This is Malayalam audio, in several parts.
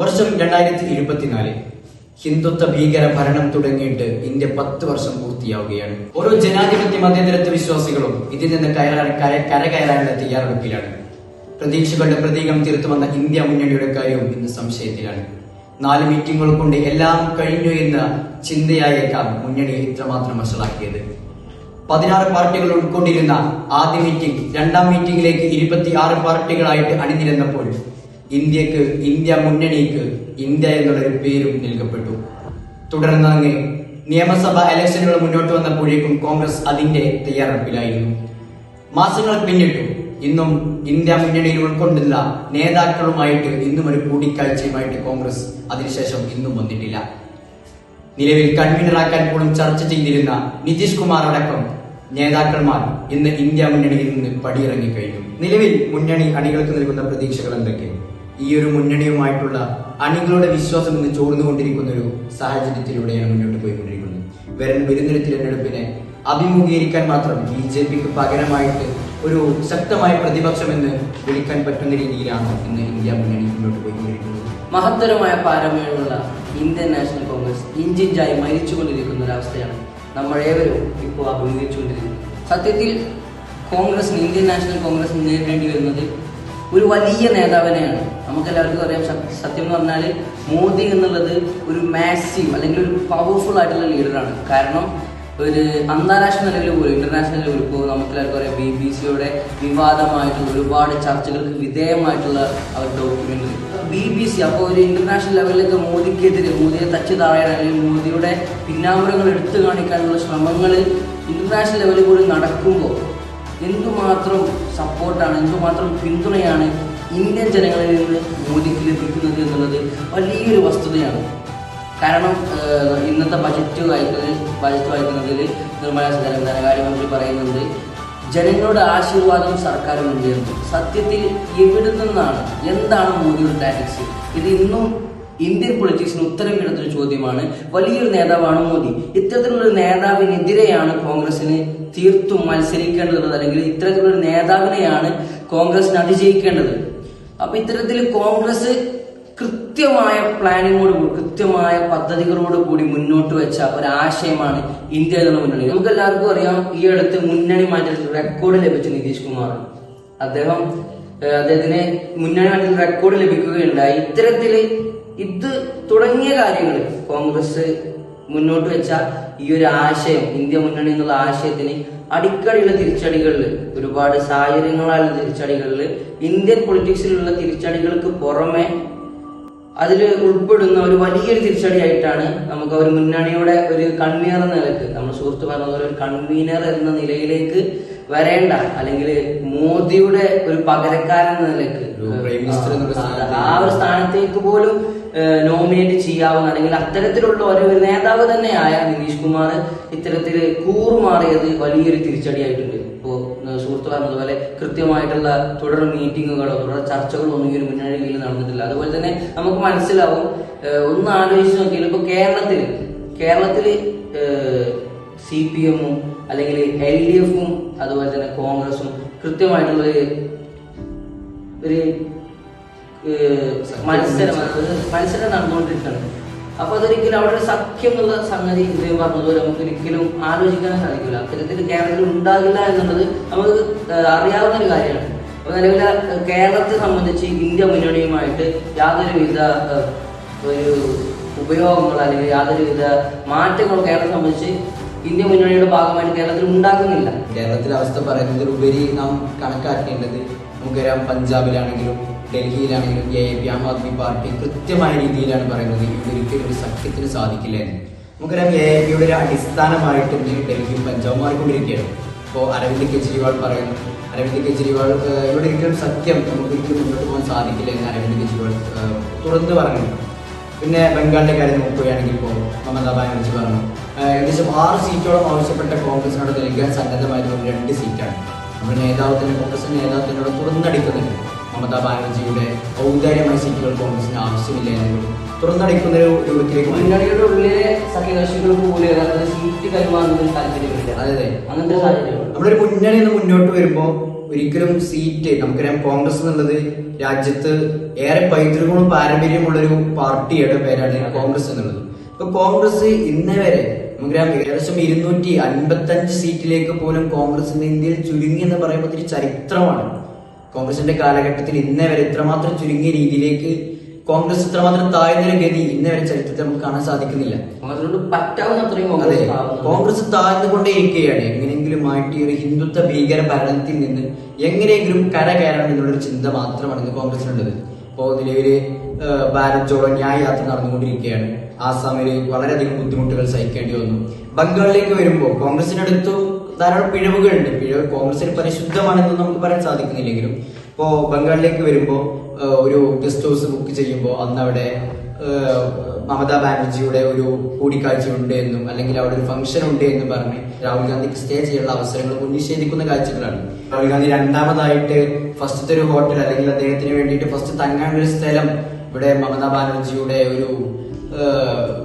വർഷം രണ്ടായിരത്തി ഇരുപത്തിനാല് ഹിന്ദുത്വ ഭീകര ഭരണം തുടങ്ങിയിട്ട് ഇന്ത്യ പത്ത് വർഷം പൂർത്തിയാവുകയാണ്. ഓരോ ജനാധിപത്യ മതേതരത്വ വിശ്വാസികളും ഇതിൽ നിന്ന് കരകയറാനുള്ള തയ്യാറെടുപ്പിലാണ്. പ്രതീക്ഷകളുടെ പ്രതീകം തീർത്തുവന്ന ഇന്ത്യ മുന്നണിയുടെ കാര്യവും ഇന്ന് സംശയത്തിലാണ്. നാല് മീറ്റിംഗുകൾ കൊണ്ട് എല്ലാം കഴിഞ്ഞു എന്ന ചിന്തയായേക്കാം മുന്നണി ഇത്രമാത്രം വഷളാക്കിയത്. പതിനാറ് പാർട്ടികൾ ഉൾക്കൊണ്ടിരുന്ന ആദ്യ മീറ്റിംഗ് രണ്ടാം മീറ്റിംഗിലേക്ക് ഇരുപത്തി ആറ് പാർട്ടികളായിട്ട് അണിനിരന്നപ്പോൾ ഇന്ത്യയ്ക്ക് ഇന്ത്യ മുന്നണിക്ക് ഇന്ത്യ എന്നുള്ളൊരു പേരും നൽകപ്പെട്ടു തുടർന്ന് അങ്ങ് നിയമസഭാ ഇലക്ഷനുകൾ മുന്നോട്ട് വന്നപ്പോഴേക്കും കോൺഗ്രസ് അതിന്റെ തയ്യാറെടുപ്പിലായിരുന്നു. മാസങ്ങൾ പിന്നിട്ടു. ഇന്നും ഇന്ത്യ മുന്നണിയിൽ ഉൾക്കൊണ്ടുള്ള നേതാക്കളുമായിട്ട് ഇന്നും ഒരു കൂടിക്കാഴ്ചയുമായിട്ട് കോൺഗ്രസ് അതിനുശേഷം ഇന്നും വന്നിട്ടില്ല. നിലവിൽ കൺവീനറാക്കാൻ പോലും ചർച്ച ചെയ്തിരുന്ന നിതീഷ് കുമാർ അടക്കം നേതാക്കന്മാർ ഇന്ന് ഇന്ത്യ മുന്നണിയിൽ നിന്ന് പടിയിറങ്ങി കഴിഞ്ഞു നിലവിൽ മുന്നണി അണികൾക്ക് നൽകുന്ന പ്രതീക്ഷകൾ എന്തൊക്കെ? ഈ ഒരു മുന്നണിയുമായിട്ടുള്ള അണികളുടെ വിശ്വാസം ഇന്ന് ചോർന്നുകൊണ്ടിരിക്കുന്ന ഒരു സാഹചര്യത്തിലൂടെയാണ് മുന്നോട്ട് പോയിക്കൊണ്ടിരിക്കുന്നത്. വരും വരുന്നൊരു തിരഞ്ഞെടുപ്പിനെ അഭിമുഖീകരിക്കാൻ മാത്രം ബി ജെ പിക്ക് പകരമായിട്ട് ഒരു ശക്തമായ പ്രതിപക്ഷം എന്ന് വിളിക്കാൻ പറ്റുന്ന രീതിയിലാണ് ഇന്ന് ഇന്ത്യ മുന്നണി മുന്നോട്ട് പോയിക്കൊണ്ടിരിക്കുന്നത്. മഹത്തരമായ പാരമ്പര്യമുള്ള ഇന്ത്യൻ നാഷണൽ കോൺഗ്രസ് ഇഞ്ചിഞ്ചായി മരിച്ചുകൊണ്ടിരിക്കുന്ന ഒരവസ്ഥയാണ് നമ്മൾ ഏവരും ഇപ്പോൾ അഭിമുഖീകരിച്ചുകൊണ്ടിരിക്കുന്നത്. സത്യത്തിൽ കോൺഗ്രസിന് ഇന്ത്യൻ നാഷണൽ കോൺഗ്രസ് നേരിടേണ്ടി വരുന്നത് ഒരു വലിയ നേതാവിനെയാണ്. നമുക്ക് എല്ലാവർക്കും അറിയാം സത്യം എന്ന് പറഞ്ഞാൽ മോദി എന്നുള്ളത് ഒരു മാസീവ് അല്ലെങ്കിൽ ഒരു പവർഫുൾ ആയിട്ടുള്ള ലീഡറാണ് കാരണം ഒരു അന്താരാഷ്ട്ര നിലയിൽ പോലും ഇന്റർനാഷണൽ ലെവലിൽ ഇപ്പോൾ നമുക്ക് എല്ലാവർക്കും അറിയാം ബി ബി സിയുടെ വിവാദമായിട്ടുള്ള ഒരുപാട് ചർച്ചകൾക്ക് വിധേയമായിട്ടുള്ള അവർ ഡോക്യുമെന്ററി ബി ബി സി അപ്പോൾ ഒരു ഇന്റർനാഷണൽ ലെവലിലൊക്കെ മോദിക്കെതിരെ മോദിയെ തച്ച് താഴെ അല്ലെങ്കിൽ മോദിയുടെ പിന്നാമ്പുറങ്ങൾ എടുത്തു കാണിക്കാനുള്ള ശ്രമങ്ങൾ ഇന്റർനാഷണൽ ലെവലിൽ കൂടി നടക്കുമ്പോൾ എന്തുമാത്രം സപ്പോർട്ടാണ് എന്തുമാത്രം പിന്തുണയാണ് ഇന്ത്യൻ ജനങ്ങളിൽ നിന്ന് മോദിക്ക് ലഭിക്കുന്നത് എന്നുള്ളത് വലിയൊരു വസ്തുതയാണ്. കാരണം ഇന്നത്തെ ബജറ്റ് വായിക്കുന്നതിൽ ബജറ്റ് വായിക്കുന്നതിൽ നിർമ്മലാ സീതാരാമൻ ധനകാര്യമന്ത്രി പറയുന്നത് ജനങ്ങളുടെ ആശീർവാദം സർക്കാരിനുണ്ട് എന്ന് സത്യത്തിൽ എവിടെ നിന്നാണ് എന്താണ് മോദിയുടെ ടാക്സ് ഇത് ഇന്നും ഇന്ത്യൻ പൊളിറ്റിക്സിന് ഉത്തരം കിടത്തൊരു ചോദ്യമാണ് വലിയൊരു നേതാവാണ് മോദി. ഇത്തരത്തിലുള്ള നേതാവിനെതിരെയാണ് കോൺഗ്രസിന് തീർത്തും മത്സരിക്കേണ്ടത് അല്ലെങ്കിൽ ഇത്തരത്തിലുള്ള നേതാവിനെയാണ് കോൺഗ്രസിന് അതിജയിക്കേണ്ടത്. അപ്പൊ ഇത്തരത്തിൽ കോൺഗ്രസ് കൃത്യമായ പ്ലാനിങ്ങോട് കൂടി കൃത്യമായ പദ്ധതികളോട് കൂടി മുന്നോട്ട് വെച്ച ഒരാശയമാണ് ഇന്ത്യ എന്നുള്ള മുന്നണി. നമുക്ക് എല്ലാവർക്കും അറിയാം ഈ അടുത്ത് മുന്നണി മാറ്റത്തിൽ റെക്കോർഡ് ലഭിച്ചു നിതീഷ് കുമാർ. അദ്ദേഹം അദ്ദേഹത്തിന് മുന്നണി മാറ്റത്തിൽ റെക്കോർഡ് ലഭിക്കുകയുണ്ടായി. ഇത്തരത്തിൽ ഇത് തുടങ്ങിയ കാര്യങ്ങൾ കോൺഗ്രസ് മുന്നോട്ട് വെച്ച ഈ ഒരു ആശയം ഇന്ത്യ മുന്നണി എന്നുള്ള ആശയത്തിന് അടിക്കടിയുള്ള തിരിച്ചടികളിൽ ഒരുപാട് സാഹചര്യങ്ങളായുള്ള തിരിച്ചടികളിൽ ഇന്ത്യൻ പൊളിറ്റിക്സിലുള്ള തിരിച്ചടികൾക്ക് പുറമെ അതിൽ ഉൾപ്പെടുന്ന ഒരു വലിയൊരു തിരിച്ചടിയായിട്ടാണ് നമുക്ക് ഒരു മുന്നണിയുടെ ഒരു കൺവീനർ എന്ന നിലയ്ക്ക് നമ്മൾ സുഹൃത്ത് പറഞ്ഞതുപോലെ ഒരു കൺവീനർ എന്ന നിലയിലേക്ക് വരേണ്ട അല്ലെങ്കിൽ മോദിയുടെ ഒരു പകരക്കാരൻ എന്ന നിലയ്ക്ക് ആ ഒരു സ്ഥാനത്തേക്ക് പോലും നോമിനേറ്റ് ചെയ്യാവുന്ന അല്ലെങ്കിൽ അത്തരത്തിലുള്ള ഒരു നേതാവ് തന്നെയായ നിതീഷ് കുമാർ ഇത്തരത്തിൽ കൂറുമാറിയത് വലിയൊരു തിരിച്ചടിയായിട്ടുണ്ട്. ഇപ്പോ ഏഹ്, സുഹൃത്ത് പറഞ്ഞതുപോലെ കൃത്യമായിട്ടുള്ള തുടർ മീറ്റിങ്ങുകളോ തുടർ ചർച്ചകളോ ഒന്നും ഈ ഒരു മുന്നണിയിൽ നടന്നിട്ടില്ല. അതുപോലെ തന്നെ നമുക്ക് മനസ്സിലാവും ഒന്ന് ആലോചിച്ച് നോക്കിയാൽ ഇപ്പോൾ കേരളത്തിൽ കേരളത്തിൽ സി പി എമ്മും അല്ലെങ്കിൽ എൽ ഡി എഫും അതുപോലെ തന്നെ കോൺഗ്രസും കൃത്യമായിട്ടുള്ള ഒരു മത്സരം മത്സരം നടന്നുകൊണ്ടിരിക്കുന്നത് അപ്പൊ അതൊരിക്കലും അവിടെ ഒരു സഖ്യം എന്നുള്ള സംഗതി ഇദ്ദേഹം പറഞ്ഞതുപോലെ നമുക്ക് ഒരിക്കലും ആലോചിക്കാൻ സാധിക്കില്ല. അത്തരത്തിൽ കേരളത്തിൽ ഉണ്ടാകില്ല എന്നുള്ളത് നമുക്ക് അറിയാവുന്ന ഒരു കാര്യമാണ്. അപ്പൊ നിലവിൽ കേരളത്തെ സംബന്ധിച്ച് ഇന്ത്യ മുന്നണിയുമായിട്ട് യാതൊരുവിധ ഒരു ഉപയോഗങ്ങൾ അല്ലെങ്കിൽ യാതൊരുവിധ മാറ്റങ്ങളും കേരളത്തെ സംബന്ധിച്ച് ഇന്ത്യ മുന്നണിയുടെ ഭാഗമായിട്ട് കേരളത്തിൽ ഉണ്ടാകുന്നില്ല. കേരളത്തിലെ അവസ്ഥ പറയുന്നതിലുപരി നാം കണക്കാക്കേണ്ടത് നമുക്കറിയാം പഞ്ചാബിലാണെങ്കിലും ഡൽഹിയിലാണെങ്കിലും A P Aam Aadmi party കൃത്യമായ രീതിയിലാണ് പറയുന്നത്. ഇതൊരിക്കലും ഒരു സഖ്യത്തിന് സാധിക്കില്ല എന്ന്. നമുക്കറിയാം എ പിയുടെ ഒരു അടിസ്ഥാനമായിട്ട് ഡൽഹിയും പഞ്ചാബും മാറിക്കൊണ്ടിരിക്കുകയാണ്. ഇപ്പോൾ അരവിന്ദ് കെജ്രിവാൾ പറയുന്നു. അരവിന്ദ് കെജ്രിവാൾ ഇവിടെ ഒരിക്കലും സത്യം നമുക്ക് ഒരിക്കലും മുന്നോട്ട് പോകാൻ സാധിക്കില്ല എന്ന് അരവിന്ദ് കെജ്രിവാൾ തുറന്നു പറഞ്ഞു പിന്നെ ബംഗാളിന്റെ കാര്യം നോക്കുകയാണെങ്കിൽ ഇപ്പോൾ മമതാ ബാനർജി പറഞ്ഞു. ഏകദേശം ആറ് സീറ്റോളം ആവശ്യപ്പെട്ട കോൺഗ്രസിനോട് നൽകാൻ സന്നദ്ധമായത് രണ്ട് സീറ്റാണ്. നമ്മുടെ നേതാവ് തന്നെ കോൺഗ്രസിന്റെ കോൺഗ്രസിന്റെ തന്നെ തുറന്നടിക്കുന്നുണ്ട് മമതാ ബാനർജിയുടെ ഔദാര്യമായ സീറ്റുകൾ കോൺഗ്രസിന് ആവശ്യമില്ല എന്നുള്ളത് തുറന്നടിക്കുന്ന ഒരു രൂപത്തിലേക്ക്. മുന്നണിയുടെ ഉള്ളിലെ സഖ്യകക്ഷികൾക്ക് പോലും യഥാർത്ഥത്തിൽ സീറ്റ് കൈമാറുന്നതിന് താല്പര്യമില്ല. അതെ അതെ. അങ്ങനത്തെ സാഹചര്യം നമ്മളൊരു മുന്നണി നിന്ന് മുന്നോട്ട് വരുമ്പോൾ ഒരിക്കലും സീറ്റ് നമുക്കറിയാം കോൺഗ്രസ് എന്നുള്ളത് രാജ്യത്ത് ഏറെ പൈതൃകവും പാരമ്പര്യമുള്ളൊരു പാർട്ടിയുടെ പേരാണ് കോൺഗ്രസ് എന്നുള്ളത്. ഇപ്പൊ കോൺഗ്രസ് ഇന്നേ വരെ നമുക്കറിയാം ഏകദേശം ഇരുന്നൂറ്റി അൻപത്തി അഞ്ച് സീറ്റിലേക്ക് പോലും കോൺഗ്രസിന്റെ ഇന്ത്യയിൽ ചുരുങ്ങി എന്ന് പറയുമ്പോൾ ഒരു ചരിത്രമാണ്. കോൺഗ്രസിന്റെ കാലഘട്ടത്തിൽ ഇന്നേ വരെ ഇത്രമാത്രം ചുരുങ്ങിയ രീതിയിലേക്ക് കോൺഗ്രസ് ഇത്രമാത്രം താഴ്ന്നൊരു ഗതി ഇന്നേ വരെ ചരിത്രത്തിൽ നമുക്ക് കാണാൻ സാധിക്കുന്നില്ല. അതെ. കോൺഗ്രസ് താഴ്ന്നുകൊണ്ടേയിരിക്കുകയാണ്. എങ്ങനെയെങ്കിലും മാറ്റി ഒരു ഹിന്ദുത്വ ഭീകര ഭരണത്തിൽ നിന്ന് എങ്ങനെയെങ്കിലും കര കയറണം എന്നുള്ളൊരു ചിന്ത മാത്രമാണ് ഇന്ന് കോൺഗ്രസിനുള്ളത്. ഇപ്പോ നിലവിൽ ഭാരത് ജോഡോ ന്യായ യാത്ര നടന്നുകൊണ്ടിരിക്കുകയാണ്. ആസാമിൽ വളരെയധികം ബുദ്ധിമുട്ടുകൾ സഹിക്കേണ്ടി വന്നു. ബംഗാളിലേക്ക് വരുമ്പോൾ കോൺഗ്രസിനടുത്തു ധാരാളം പിഴവുകളുണ്ട്. പിഴവ് കോൺഗ്രസിന് പരിശുദ്ധമാണെന്ന് നമുക്ക് പറയാൻ സാധിക്കുന്നില്ലെങ്കിലും ഇപ്പോ ബംഗാളിലേക്ക് വരുമ്പോൾ ഒരു ഗസ്റ്റ് ഹൗസ് ബുക്ക് ചെയ്യുമ്പോൾ അന്ന് അവിടെ മമതാ ബാനർജിയുടെ ഒരു കൂടിക്കാഴ്ച ഉണ്ട് എന്നും അല്ലെങ്കിൽ അവിടെ ഒരു ഫംഗ്ഷൻ ഉണ്ട് എന്ന് പറഞ്ഞ് രാഹുൽ ഗാന്ധിക്ക് സ്റ്റേ ചെയ്യാനുള്ള അവസരങ്ങൾ നിഷേധിക്കുന്ന കാഴ്ചകളാണ്. രാഹുൽ ഗാന്ധി രണ്ടാമതായിട്ട് ഫസ്റ്റത്തെ ഒരു ഹോട്ടൽ അല്ലെങ്കിൽ അദ്ദേഹത്തിന് വേണ്ടിയിട്ട് ഫസ്റ്റ് തങ്ങാനുള്ള ഒരു സ്ഥലം ഇവിടെ മമതാ ബാനർജിയുടെ ഒരു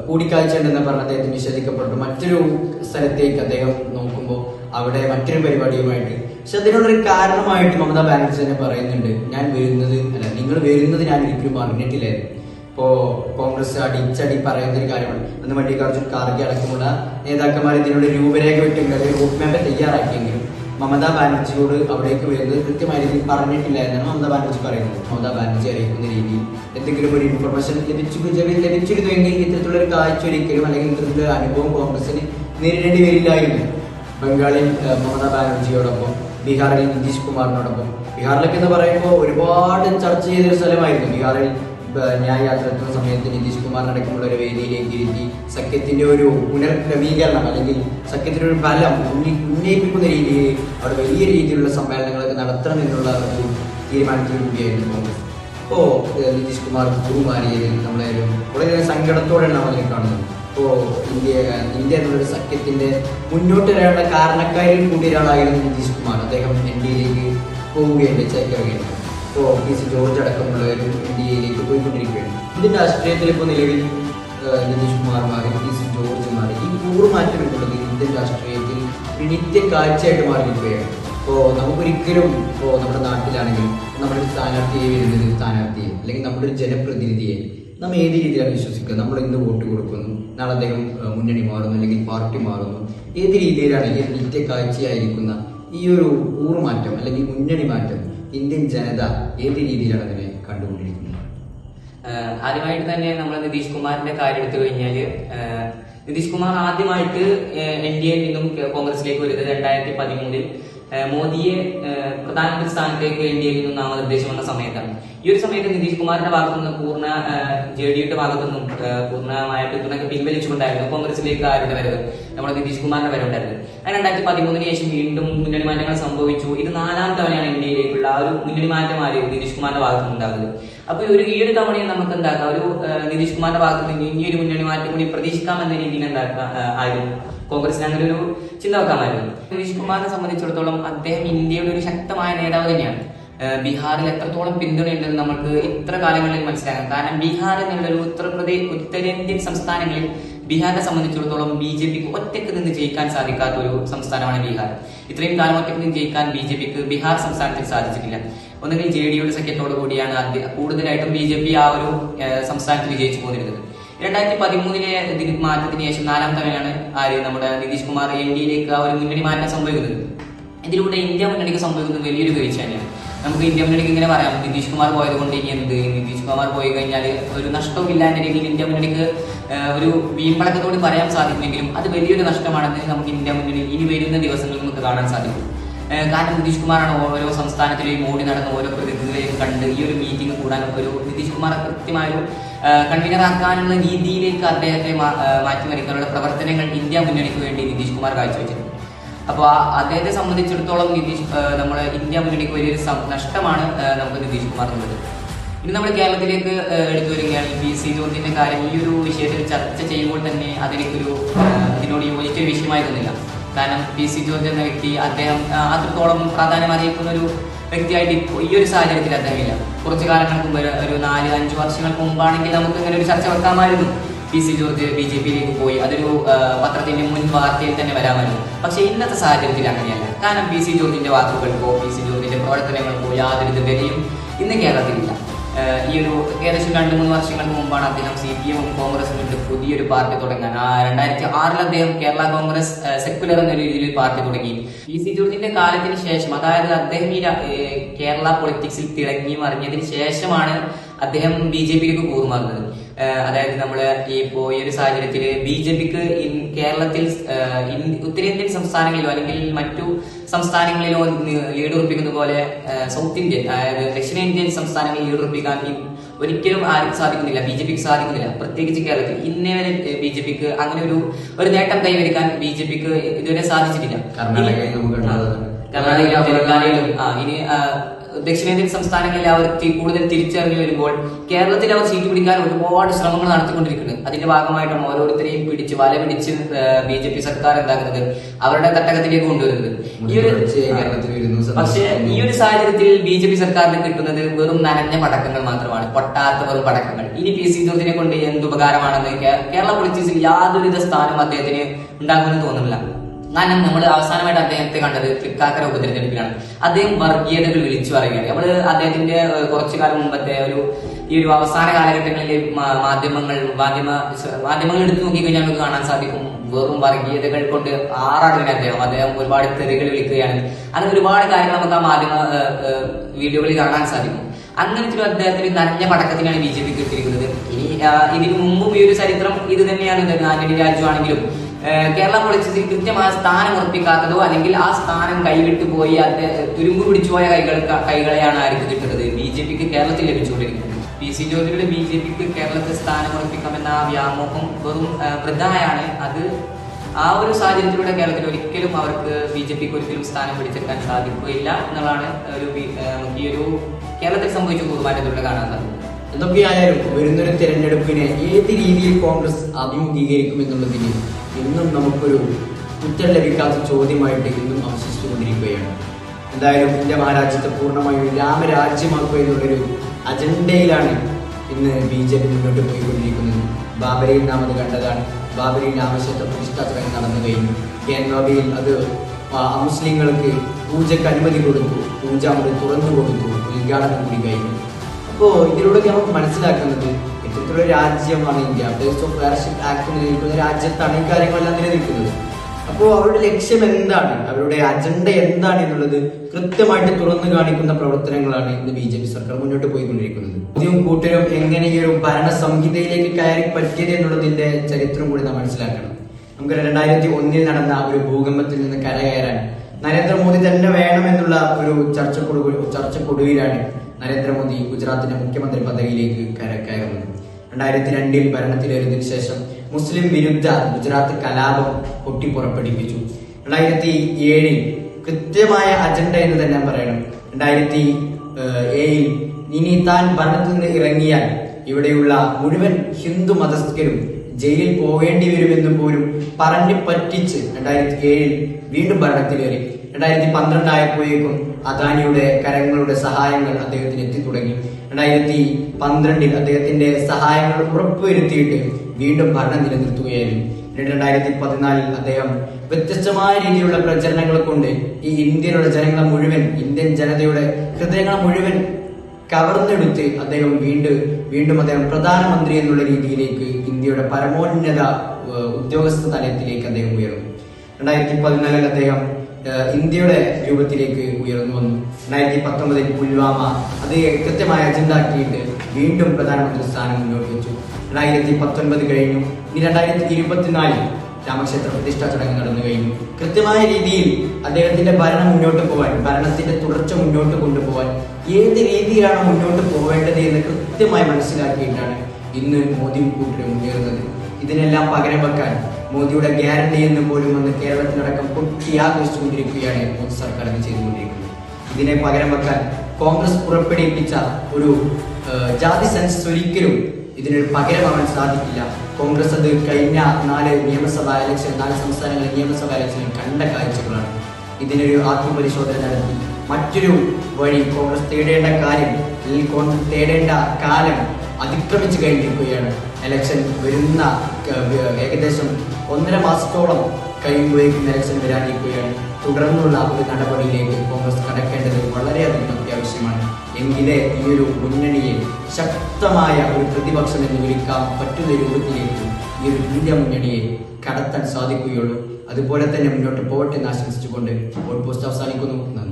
കൂടിക്കാഴ്ച ഉണ്ടെന്ന് പറഞ്ഞ് അദ്ദേഹത്തിന് നിഷേധിക്കപ്പെട്ടു. മറ്റൊരു സ്ഥലത്തേക്ക് അദ്ദേഹം അവിടെ മറ്റൊരു പരിപാടിയുമായിട്ട്. പക്ഷെ അതിനുള്ളൊരു കാരണമായിട്ട് മമതാ ബാനർജി തന്നെ പറയുന്നുണ്ട്. ഞാൻ വരുന്നത് അല്ല നിങ്ങൾ വരുന്നത് ഞാൻ ഒരിക്കലും പറഞ്ഞിട്ടില്ലായിരുന്നു ഇപ്പോ കോൺഗ്രസ് അടിച്ചടി പറയുന്ന ഒരു കാര്യമാണ്. അന്ന് മല്ലികാർജുൻ ഖാർഗെ അടക്കമുള്ള നേതാക്കന്മാർ ഇതിനുള്ള രൂപരേഖ വിട്ടെങ്കിൽ അല്ലെങ്കിൽ റൂട്ട് മാപ്പ് തയ്യാറാക്കിയെങ്കിലും മമതാ ബാനർജിയോട് അവിടേക്ക് വരുന്നത് കൃത്യമായ രീതിയിൽ പറഞ്ഞിട്ടില്ല എന്നാണ് മമതാ ബാനർജി പറയുന്നത്. മമതാ ബാനർജി അറിയിക്കുന്ന രീതിയിൽ എന്തെങ്കിലും ഒരു ഇൻഫർമേഷൻ ലഭിച്ചു ലഭിച്ചിരുന്നുവെങ്കിൽ ഇത്തരത്തിലുള്ള ഒരു കാഴ്ച ഒരിക്കലും അല്ലെങ്കിൽ ഇത്തരത്തിലുള്ള അനുഭവം കോൺഗ്രസിന് നേരിടേണ്ടി വരില്ലായിരുന്നു. ബംഗാളിൽ മമതാ ബാനർജിയോടൊപ്പം ബീഹാറിൽ നിതീഷ് കുമാറിനോടൊപ്പം. ബീഹാറിലൊക്കെ എന്ന് പറയുമ്പോൾ ഒരുപാട് ചർച്ച ചെയ്തൊരു സ്ഥലമായിരുന്നു. ബീഹാറിൽ ന്യായ യാത്ര എത്തുന്ന സമയത്ത് നിതീഷ് കുമാറിനടക്കമുള്ള ഒരു വേദിയിലേക്ക് ഇരുത്തി സഖ്യത്തിന്റെ ഒരു പുനർക്രമീകരണം അല്ലെങ്കിൽ സഖ്യത്തിന്റെ ഒരു ബലം ഉന്നി ഉന്നയിപ്പിക്കുന്ന രീതിയിൽ അവിടെ വലിയ രീതിയിലുള്ള സമ്മേളനങ്ങളൊക്കെ നടത്തണം എന്നുള്ള ഒരു തീരുമാനത്തിൽ കൂടിയായിരുന്നു കോൺഗ്രസ്. ഇപ്പോ നിതീഷ് കുമാർ ഗുരു നമ്മളെ ഒരു വളരെ സങ്കടത്തോടെയാണ് അവരെ കാണുന്നത്. ഇപ്പോ ഇന്ത്യ ഇന്ത്യ എന്നുള്ളൊരു സഖ്യത്തിന്റെ മുന്നോട്ട് വരാനുള്ള കാരണക്കാരിൽ കൂടി ഒരാളായിരുന്നു നിതീഷ് കുമാർ. അദ്ദേഹം എൻ ഡി എയിലേക്ക് പോവുകയുണ്ട് ചേക്കേറുകയുണ്ട് ഇപ്പോ പി സി ജോർജ് അടക്കമുള്ളവരും എൻ ഡി എയിലേക്ക് പോയിക്കൊണ്ടിരിക്കുകയാണ്. ഇതിന്റെ രാഷ്ട്രീയത്തിൽ ഇപ്പോൾ നിലവിൽ നിതീഷ് കുമാർ മാറി പി സി ജോർജ് മാറി ഈ കൂറുമാറ്റം എന്നുള്ളത് ഇന്ത്യൻ രാഷ്ട്രീയത്തിൽ ഒരു നിത്യ കാഴ്ചയായിട്ട് മാറിയിരിക്കുകയാണ്. ഇപ്പോൾ നമുക്കൊരിക്കലും ഇപ്പോൾ നമ്മുടെ നാട്ടിലാണെങ്കിലും നമ്മുടെ സ്ഥാനാർത്ഥിയെ വരുന്നത് സ്ഥാനാർത്ഥിയെ അല്ലെങ്കിൽ നമ്മുടെ ഒരു ജനപ്രതിനിധിയെ നാം ഏത് രീതിയിലാണ് വിശ്വസിക്കുക? നമ്മൾ ഇന്ന് വോട്ട് കൊടുക്കുന്നു? നാളെ അദ്ദേഹം മുന്നണി മാറുന്നു അല്ലെങ്കിൽ പാർട്ടി മാറുന്നു. ഏത് രീതിയിലാണ് ഈ ഒരു നിത്യ കാഴ്ചയായിരിക്കുന്ന ഈ ഒരു ഊർമാറ്റം അല്ലെങ്കിൽ മുന്നണി മാറ്റം ഇന്ത്യൻ ജനത ഏത് രീതിയിലാണ് അതിനെ കണ്ടുകൊണ്ടിരിക്കുന്നത്? ആദ്യമായിട്ട് തന്നെ നമ്മൾ നിതീഷ് കുമാറിന്റെ കാര്യം എടുത്തു കഴിഞ്ഞാൽ നിതീഷ് കുമാർ ആദ്യമായിട്ട് എൻ ഡി എയിൽ നിന്നും കോൺഗ്രസിലേക്ക് വരുന്നത് രണ്ടായിരത്തി പതിമൂന്നിൽ. മോദിയെ പ്രധാനമന്ത്രി സ്ഥാനത്തേക്ക് ഇന്ത്യയിൽ ഡി നാമനിർദ്ദേശം വന്ന സമയത്താണ് ഈ ഒരു സമയത്ത് നിതീഷ് കുമാറിന്റെ ഭാഗത്തു നിന്ന് പൂർണ ജെ ഡിയുടെ ഭാഗത്തു നിന്നും പൂർണമായ പിൻവലിച്ചുകൊണ്ടായിരുന്നു കോൺഗ്രസിലേക്ക് ആരുടെ വരവ്? നമ്മുടെ നിതീഷ് കുമാറിന്റെ വരവുണ്ടായിരുന്നു അങ്ങനെ രണ്ടായിരത്തി പതിമൂന്നിന് ശേഷം വീണ്ടും മുന്നണി മാറ്റങ്ങൾ സംഭവിച്ചു. ഇത് നാലാം തവണയാണ് ഇന്ത്യയിലേക്കുള്ള ആ ഒരു മുന്നണി മാറ്റമാര് നിതീഷ് കുമാറിന്റെ ഭാഗത്തു നിന്നുണ്ടാകുന്നത് അപ്പൊ ഒരു ഈ ഒരു തവണയും നമുക്ക് എന്താക്കാം? ഒരു നിതീഷ് കുമാറിന്റെ ഭാഗത്ത് നിന്ന് ഒരു മുന്നണി മാറ്റം കൂടി പ്രതീക്ഷിക്കാമെന്ന രീതിയിൽ എന്താക്കാം? ആരും? കോൺഗ്രസിന് അങ്ങനെ ഒരു ചിന്ത വെക്കാമായിരുന്നു നിതീഷ് കുമാറിനെ സംബന്ധിച്ചിടത്തോളം അദ്ദേഹം ഇന്ത്യയുടെ ഒരു ശക്തമായ നേതാവ് തന്നെയാണ്. ബീഹാറിൽ എത്രത്തോളം പിന്തുണയുണ്ടെന്ന് നമുക്ക് ഇത്ര കാലങ്ങളിൽ മനസ്സിലാക്കാം. കാരണം ബീഹാർ എന്നുള്ളൊരു ഉത്തർപ്രദേശ് ഉത്തരേന്ത്യൻ സംസ്ഥാനങ്ങളിൽ ബീഹാറിനെ സംബന്ധിച്ചിടത്തോളം ബി ജെ പിക്ക് ഒറ്റയ്ക്ക് നിന്ന് ജയിക്കാൻ സാധിക്കാത്ത ഒരു സംസ്ഥാനമാണ് ബീഹാർ. ഇത്രയും കാലം ഒറ്റയ്ക്ക് നിന്ന് ജയിക്കാൻ ബി ജെ പിക്ക് ബീഹാർ സംസ്ഥാനത്തിൽ സാധിച്ചിട്ടില്ല. ഒന്നുകിൽ ജെ ഡിയുടെ സഖ്യത്തോടു കൂടിയാണ് കൂടുതലായിട്ടും ബി ജെ പി ആ ഒരു സംസ്ഥാനത്ത് വിജയിച്ചു പോന്നിരുന്നത്. രണ്ടായിരത്തി പതിമൂന്നിലെ മാറ്റത്തിന് ശേഷം നാലാം തവണയാണ് ആര് നമ്മുടെ നിതീഷ് കുമാർ എൻ ഡിയിലേക്ക് ആ ഒരു മുന്നണി മാറ്റം സംഭവിക്കുന്നത്. ഇതിലൂടെ ഇന്ത്യ മുന്നണിക്ക് സംഭവിക്കുന്നത് വലിയൊരു വീഴ്ച തന്നെയാണ്. നമുക്ക് ഇന്ത്യ മുന്നണിക്ക് ഇങ്ങനെ പറയാം നിതീഷ് കുമാർ പോയത് കൊണ്ട് ഇനി എന്ത്? നിതീഷ് കുമാർ പോയി കഴിഞ്ഞാൽ ഒരു നഷ്ടവും എന്ന രീതിയിൽ ഇന്ത്യ മുന്നണിക്ക് ഒരു വീമ്പളക്കത്തോട് പറയാൻ സാധിക്കുമെങ്കിലും അത് വലിയൊരു നഷ്ടമാണെന്ന് നമുക്ക് ഇന്ത്യ മുന്നണി ഇനി വരുന്ന ദിവസങ്ങളിൽ നമുക്ക് കാണാൻ സാധിക്കും. കാരണം നിതീഷ് കുമാറാണ് ഓരോ സംസ്ഥാനത്തിലെയും ഓടി നടന്ന ഓരോ പ്രതിനിധികളെയും കണ്ട് ഈ ഒരു മീറ്റിംഗ് കൂടാൻ ഒരു നിതീഷ് കുമാർ കൃത്യമായ കൺവീനറാക്കാനുള്ള രീതിയിലേക്ക് അദ്ദേഹത്തെ മാറ്റിമറിക്കാനുള്ള പ്രവർത്തനങ്ങൾ ഇന്ത്യ മുന്നണിക്ക് വേണ്ടി നിതീഷ് കുമാർ കാഴ്ചവെച്ചിട്ടുണ്ട് അപ്പോൾ അദ്ദേഹത്തെ സംബന്ധിച്ചിടത്തോളം നിതീഷ് നമ്മൾ ഇന്ത്യ മുന്നണിക്ക് വലിയൊരു നഷ്ടമാണ് നമുക്ക് നിതീഷ് കുമാർ എന്നുള്ളത് ഇനി നമ്മൾ കേരളത്തിലേക്ക് എടുത്തു വരികയാണെങ്കിൽ പി സി ജോർജിന്റെ കാര്യം ഈ ഒരു വിഷയത്തിൽ ചർച്ച ചെയ്യുമ്പോൾ തന്നെ അതിലേക്കൊരു ഇതിനോട് യോജിച്ച വിഷയമായി തോന്നില്ല കാരണം പി സി ജോർജ് എന്ന വ്യക്തി അദ്ദേഹം അത്രത്തോളം പ്രാധാന്യം അറിയിക്കുന്ന ഒരു വ്യക്തിയായിട്ട് ഇപ്പോൾ ഈ ഒരു സാഹചര്യത്തിൽ അദ്ദേഹം ഇല്ല കുറച്ച് കാലങ്ങൾക്ക് മുമ്പ് ഒരു- നാല് അഞ്ച് വർഷങ്ങൾക്ക് മുമ്പാണെങ്കിൽ നമുക്ക് ഇങ്ങനെ ഒരു ചർച്ച വെക്കാമായിരുന്നു. P C George B J പിയിലേക്ക് പോയി അതൊരു പത്രത്തിന്റെ മുൻ വാർത്തയിൽ തന്നെ വരാമായിരുന്നു. പക്ഷേ ഇന്നത്തെ സാഹചര്യത്തിൽ അങ്ങനെയല്ല. കാരണം പി സി ജോർജിന്റെ വാക്കുകൾക്കോ പി സി ജോർജിന്റെ പോയി യാതൊരു വിലയും ഇന്ന് കേരളത്തിലില്ല. ഈ ഒരു ഏകദേശം രണ്ട് മൂന്ന് വർഷങ്ങൾക്ക് മുമ്പാണ് അദ്ദേഹം സി പി എമ്മും കോൺഗ്രസും ഇട്ട് പുതിയൊരു പാർട്ടി തുടങ്ങാൻ. രണ്ടായിരത്തി ആറിൽ അദ്ദേഹം കേരള കോൺഗ്രസ് സെക്കുലർ എന്ന രീതിയിൽ പാർട്ടി തുടങ്ങി. പി സി ജോർജിന്റെ കാലത്തിന് ശേഷം അതായത് അദ്ദേഹം ഈ കേരള പൊളിറ്റിക്സിൽ തിളങ്ങി മറിഞ്ഞതിന് ശേഷമാണ് അദ്ദേഹം ബി ജെ പിയിലേക്ക് കൂറുമാറുന്നത്. അതായത് നമ്മൾ ഈ ഈ ഒരു സാഹചര്യത്തിൽ ബി ജെ പിക്ക് കേരളത്തിൽ ഉത്തരേന്ത്യൻ സംസ്ഥാനങ്ങളിലോ അല്ലെങ്കിൽ മറ്റു സംസ്ഥാനങ്ങളിലോ ലീഡുറപ്പിക്കുന്ന പോലെ സൗത്ത് ഇന്ത്യൻ അതായത് ദക്ഷിണേന്ത്യൻ സംസ്ഥാനങ്ങളിൽ ലീഡ് ഉറപ്പിക്കാൻ ഒരിക്കലും ആർക്കും സാധിക്കുന്നില്ല ബി ജെ പിക്ക് സാധിക്കുന്നില്ല പ്രത്യേകിച്ച് കേരളത്തിൽ ഇന്നേ വരെ ബി ജെ പിക്ക് അങ്ങനെ ഒരു ഒരു നേട്ടം കൈവരിക്കാൻ ബി ജെ പിക്ക് ഇതുവരെ സാധിച്ചിട്ടില്ല കർണാടകയിലും. കർണാടകയിലും തെലങ്കാനയിലും ഇനി ദക്ഷിണേന്ത്യൻ സംസ്ഥാനങ്ങളിൽ അവർ കൂടുതൽ തിരിച്ചറിഞ്ഞു വരുമ്പോൾ കേരളത്തിൽ അവർ സീറ്റ് പിടിക്കാൻ ഒരുപാട് ശ്രമങ്ങൾ നടത്തിക്കൊണ്ടിരിക്കുന്നത് അതിന്റെ ഭാഗമായിട്ടാണ് ഓരോരുത്തരെയും പിടിച്ച് വല പിടിച്ച് ബി ജെ പി സർക്കാർ എന്താക്കുന്നത്? അവരുടെ തട്ടകത്തിലേക്ക് കൊണ്ടുവരുന്നത്. ഈ ഒരു പക്ഷേ ഈ ഒരു സാഹചര്യത്തിൽ ബി ജെ പി സർക്കാരിന് കിട്ടുന്നത് വെറും നനഞ്ഞ പടക്കങ്ങൾ മാത്രമാണ്. പൊട്ടാത്ത വെറും പടക്കങ്ങൾ. ഇനി പി സി ജോർജിനെ കൊണ്ട് എന്ത് ഉപകാരമാണെന്ന് കേരള പൊളിറ്റിക്സിൽ യാതൊരുവിധ സ്ഥാനം അദ്ദേഹത്തിന് ഉണ്ടാകുമെന്ന് തോന്നുന്നില്ല. കാരണം നമ്മൾ അവസാനമായിട്ട് അദ്ദേഹത്തെ കണ്ടത്. തൃക്കാക്കര ഉപതെരഞ്ഞെടുപ്പിലാണ്. അദ്ദേഹം വർഗീയതകൾ വിളിച്ചു പറയുകയാണ്. നമ്മൾ അദ്ദേഹത്തിന്റെ കുറച്ചു കാലം മുമ്പത്തെ ഒരു ഈ ഒരു അവസാന കാലഘട്ടങ്ങളിലെ മാധ്യമങ്ങൾ മാധ്യമ മാധ്യമങ്ങൾ എടുത്തു നോക്കിക്കഴിഞ്ഞാൽ നമുക്ക് കാണാൻ സാധിക്കും. വെറും വർഗീയതകൾ കൊണ്ട് ആറാടുകയാണ് അദ്ദേഹം. അദ്ദേഹം ഒരുപാട് തെറികൾ വിളിക്കുകയാണ്. അങ്ങനെ ഒരുപാട് കാര്യങ്ങൾ നമുക്ക് ആ മാധ്യമ വീഡിയോകളിൽ കാണാൻ സാധിക്കും. അങ്ങനത്തെ ഒരു അദ്ദേഹത്തിന് നനഞ്ഞ പടക്കത്തിനാണ് ബി ജെ പി കിട്ടിയിരിക്കുന്നത് ഇനി ഇതിനു മുമ്പും ഈ ഒരു ചരിത്രം ഇത് തന്നെയാണ്. ആന്റണി രാജു ആണെങ്കിലും കേരള പൊളിച്ചതിൽ കൃത്യമായ സ്ഥാനം ഉറപ്പിക്കാത്തതോ അല്ലെങ്കിൽ ആ സ്ഥാനം കൈവിട്ടു പോയി അത് തുരുമ്പ് പിടിച്ചുപോയ കൈകൾ കൈകളെയാണ് ആർക്ക് കിട്ടുന്നത്? ബി ജെ പിക്ക് കേരളത്തിൽ ലഭിച്ചുകൊണ്ടിരിക്കുന്നത് പി സി ജോർജിയുടെ ബി ജെ പിക്ക് കേരളത്തിൽ സ്ഥാനം ഉറപ്പിക്കാമെന്ന ആ വ്യാമോഹം വെറും വൃദ്ധായാണ് അത് ആ ഒരു സാഹചര്യത്തിലൂടെ കേരളത്തിൽ ഒരിക്കലും അവർക്ക് ബി ജെ പിക്ക് ഒരിക്കലും സ്ഥാനം പിടിച്ചെടുക്കാൻ സാധിക്കുകയില്ല എന്നുള്ളതാണ് ഒരു ഈ ഒരു കേരളത്തിൽ സംഭവിച്ച കൂറുമാറ്റത്തിലൂടെ കാണാൻ എന്തൊക്കെയായാലും വരുന്നൊരു തിരഞ്ഞെടുപ്പിനെ ഏത് രീതിയിൽ കോൺഗ്രസ് അഭിമുഖീകരിക്കും എന്നുള്ളതിന് ഇന്നും നമുക്കൊരു ഉത്തരം ലഭിക്കാത്ത ചോദ്യമായിട്ട് ഇന്നും അവശേഷിച്ചുകൊണ്ടിരിക്കുകയാണ് എന്തായാലും ഇന്ത്യ മഹാരാജ്യത്തെ പൂർണമായും രാമരാജ്യമാക്കുക എന്നുള്ളൊരു അജണ്ടയിലാണ് ഇന്ന് ബി ജെ പി മുന്നോട്ട് പോയിക്കൊണ്ടിരിക്കുന്നത്. ബാബരിയിൽ നാം അത് കണ്ടതാണ്. ബാബരിയിൽ രാമക്ഷേത്ര പ്രതിഷ്ഠ നടന്നുകയും നടന്നു കഴിഞ്ഞു. കെ എൻ അത് മുസ്ലിങ്ങൾക്ക് പൂജയ്ക്ക് അനുമതി കൊടുത്തു. പൂജ അവിടെ തുറന്നു കൊടുത്തു. ഉദ്ഘാടനം കൂടി കഴിഞ്ഞു. അപ്പോൾ ഇതിലൂടെ നമുക്ക് മനസ്സിലാക്കുന്നത് ഇത്തരത്തിലുള്ള രാജ്യമാണ് India. Base of worship act നിലനിൽക്കുന്ന രാജ്യത്താണ് ഈ കാര്യങ്ങളെല്ലാം നിലനിൽക്കുന്നത് അപ്പോൾ അവരുടെ ലക്ഷ്യം എന്താണ്? അവരുടെ അജണ്ട എന്താണ് എന്നുള്ളത് കൃത്യമായിട്ട് തുറന്നു കാണിക്കുന്ന പ്രവർത്തനങ്ങളാണ് ഇന്ന് ബി ജെ പി സർക്കാർ മുന്നോട്ട് പോയിക്കൊണ്ടിരിക്കുന്നത്. ആദ്യം കൂട്ടരും എങ്ങനെ ഈ ഒരു ഭരണ സംഹിതയിലേക്ക് കയറി പറ്റിയത് എന്നുള്ളതിന്റെ ചരിത്രം കൂടി നാം മനസ്സിലാക്കണം. നമുക്ക് രണ്ടായിരത്തി ഒന്നിൽ നടന്ന ഒരു ഭൂകമ്പത്തിൽ നിന്ന് കരകയറാൻ നരേന്ദ്രമോദി തന്നെ വേണമെന്നുള്ള ഒരു ചർച്ചക്കൊടു ചർച്ചക്കൊടുവിലാണ് നരേന്ദ്രമോദി ഗുജറാത്തിന്റെ മുഖ്യമന്ത്രി പദവിയിലേക്ക് കയറുന്നത്. രണ്ടായിരത്തി രണ്ടിൽ ഭരണത്തിലേറിയതിനു ശേഷം മുസ്ലിം വിരുദ്ധ ഗുജറാത്ത് കലാപം പൊട്ടിപ്പുറപ്പെടുപ്പിച്ചു രണ്ടായിരത്തി ഏഴിൽ കൃത്യമായ അജണ്ട എന്ന് തന്നെ പറയണം. രണ്ടായിരത്തി ഏഴിൽ ഇനി താൻ ഭരണത്തിൽ നിന്ന് ഇറങ്ങിയാൽ ഇവിടെയുള്ള മുഴുവൻ ഹിന്ദു മതസ്ഥരും ജയിലിൽ പോകേണ്ടി വരുമെന്ന് പോലും പറഞ്ഞു പറ്റിച്ച് രണ്ടായിരത്തി ഏഴിൽ വീണ്ടും ഭരണത്തിലേറി. രണ്ടായിരത്തി പന്ത്രണ്ടായപ്പോഴേക്കും അദാനിയുടെ കരങ്ങളുടെ സഹായങ്ങൾ അദ്ദേഹത്തിന് എത്തി തുടങ്ങി. രണ്ടായിരത്തി പന്ത്രണ്ടിൽ അദ്ദേഹത്തിന്റെ സഹായങ്ങൾ ഉറപ്പുവരുത്തിയിട്ട് വീണ്ടും ഭരണം നിലനിർത്തുകയായിരുന്നു. രണ്ടായിരത്തി പതിനാലിൽ അദ്ദേഹം വ്യത്യസ്തമായ രീതിയിലുള്ള പ്രചരണങ്ങൾ കൊണ്ട് ഈ ഇന്ത്യയിലുള്ള ജനങ്ങളെ മുഴുവൻ ഇന്ത്യൻ ജനതയുടെ ഹൃദയങ്ങളെ മുഴുവൻ കവർന്നെടുത്ത് അദ്ദേഹം വീണ്ടും വീണ്ടും അദ്ദേഹം പ്രധാനമന്ത്രി എന്നുള്ള രീതിയിലേക്ക് ഇന്ത്യയുടെ പരമോന്നത ഉദ്യോഗസ്ഥ തലത്തിലേക്ക് അദ്ദേഹം ഉയർന്നു. രണ്ടായിരത്തി പതിനാലിൽ അദ്ദേഹം ഇന്ത്യയുടെ രൂപത്തിലേക്ക് ഉയർന്നു വന്നു. രണ്ടായിരത്തി പത്തൊമ്പതിൽ പുൽവാമ അത് കൃത്യമായ അജണ്ട ആക്കിയിട്ട് വീണ്ടും പ്രധാനമന്ത്രി സ്ഥാനം മുന്നോട്ട് വെച്ചു. രണ്ടായിരത്തി പത്തൊൻപത് കഴിഞ്ഞു. ഇനി രണ്ടായിരത്തി ഇരുപത്തിനാലിൽ രാമക്ഷേത്ര പ്രതിഷ്ഠാ ചടങ്ങ് നടന്നു കഴിഞ്ഞു. കൃത്യമായ രീതിയിൽ അദ്ദേഹത്തിന്റെ ഭരണം മുന്നോട്ട് പോകാൻ ഭരണത്തിന്റെ തുടർച്ച മുന്നോട്ട് കൊണ്ടുപോകാൻ ഏത് രീതിയിലാണ് മുന്നോട്ട് പോവേണ്ടത് എന്ന് കൃത്യമായി മനസ്സിലാക്കിയിട്ടാണ് ഇന്ന് മോദി കൂട്ടരും ഉയർന്നത്. ഇതിനെല്ലാം പകരം വെക്കാൻ മോദിയുടെ ഗ്യാരണ്ടി എന്ന് പോലും വന്ന് കേരളത്തിലടക്കം പൊട്ടിയാഘോഷിച്ചുകൊണ്ടിരിക്കുകയാണ് മോദി സർക്കാർ ഇത് ചെയ്തുകൊണ്ടിരിക്കുന്നത്. ഇതിനെ പകരം വെക്കാൻ കോൺഗ്രസ് പുറപ്പെടുവിപ്പിച്ച ഒരു ജാതി സെൻസസ് ഒരിക്കലും ഇതിനൊരു പകരമാവാൻ സാധിക്കില്ല. കോൺഗ്രസ് അത് കഴിഞ്ഞ നാല് നിയമസഭാ ഇലക്ഷൻ നാല് സംസ്ഥാനങ്ങളിലെ നിയമസഭാ ഇലക്ഷനിൽ കണ്ട കാഴ്ചകളാണ്. ഇതിനൊരു ആത്മപരിശോധന നടത്തി. മറ്റൊരു വഴി കോൺഗ്രസ് തേടേണ്ട കാര്യം അല്ലെങ്കിൽ കോൺഗ്രസ് തേടേണ്ട കാലം അതിക്രമിച്ചു കഴിഞ്ഞിരിക്കുകയാണ്. ഇലക്ഷൻ വരുന്ന ഏകദേശം ഒന്നര മാസത്തോളം കഴിയുമ്പോഴേക്കും ഇലക്ഷൻ വരാനിരിക്കുകയാണ്. തുടർന്നുള്ള ഒരു നടപടിയിലേക്ക് കോൺഗ്രസ് കടക്കേണ്ടത് വളരെയധികം അത്യാവശ്യമാണ്. എങ്കിലേ ഈ ഒരു മുന്നണിയെ ശക്തമായ ഒരു പ്രതിപക്ഷം എന്ന് വിളിക്കാൻ പറ്റുന്ന രൂപത്തിലേക്ക് ഈ ഒരു ഇന്ത്യ മുന്നണിയെ കടത്താൻ സാധിക്കുകയുള്ളൂ. അതുപോലെ തന്നെ മുന്നോട്ട് പോകട്ടെ എന്ന് ആശംസിച്ചുകൊണ്ട് പോസ്റ്റ് അവസാനിക്കുന്നു. നന്ദി.